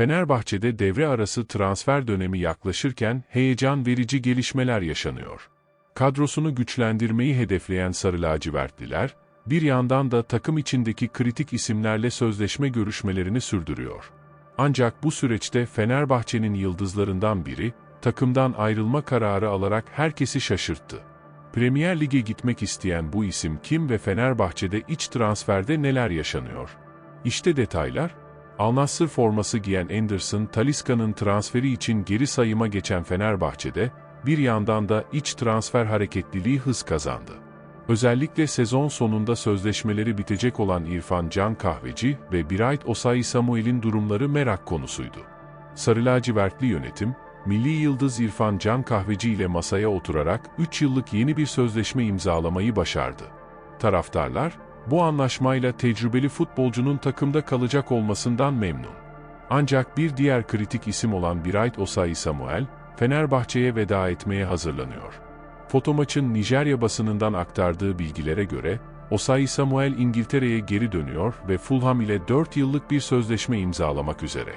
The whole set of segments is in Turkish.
Fenerbahçe'de devre arası transfer dönemi yaklaşırken heyecan verici gelişmeler yaşanıyor. Kadrosunu güçlendirmeyi hedefleyen Sarı Lacivertliler, bir yandan da takım içindeki kritik isimlerle sözleşme görüşmelerini sürdürüyor. Ancak bu süreçte Fenerbahçe'nin yıldızlarından biri, takımdan ayrılma kararı alarak herkesi şaşırttı. Premier Lig'e gitmek isteyen bu isim kim ve Fenerbahçe'de iç transferde neler yaşanıyor? İşte detaylar. Al Nassr forması giyen Anderson, Talisca'nın transferi için geri sayıma geçen Fenerbahçe'de, bir yandan da iç transfer hareketliliği hız kazandı. Özellikle sezon sonunda sözleşmeleri bitecek olan İrfan Can Kahveci ve Bright Osayi Samuel'in durumları merak konusuydu. Sarı lacivertli yönetim, milli yıldız İrfan Can Kahveci ile masaya oturarak 3 yıllık yeni bir sözleşme imzalamayı başardı. Taraftarlar, bu anlaşmayla tecrübeli futbolcunun takımda kalacak olmasından memnun. Ancak bir diğer kritik isim olan Bright Osayi Samuel, Fenerbahçe'ye veda etmeye hazırlanıyor. Fotomaç'ın Nijerya basınından aktardığı bilgilere göre, Osayi Samuel İngiltere'ye geri dönüyor ve Fulham ile 4 yıllık bir sözleşme imzalamak üzere.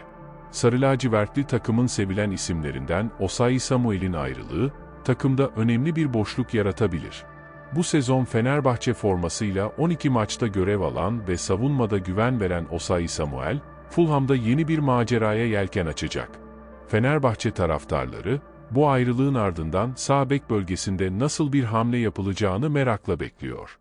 Sarı lacivertli takımın sevilen isimlerinden Osayi Samuel'in ayrılığı, takımda önemli bir boşluk yaratabilir. Bu sezon Fenerbahçe formasıyla 12 maçta görev alan ve savunmada güven veren Osayi Samuel, Fulham'da yeni bir maceraya yelken açacak. Fenerbahçe taraftarları, bu ayrılığın ardından sağ bek bölgesinde nasıl bir hamle yapılacağını merakla bekliyor.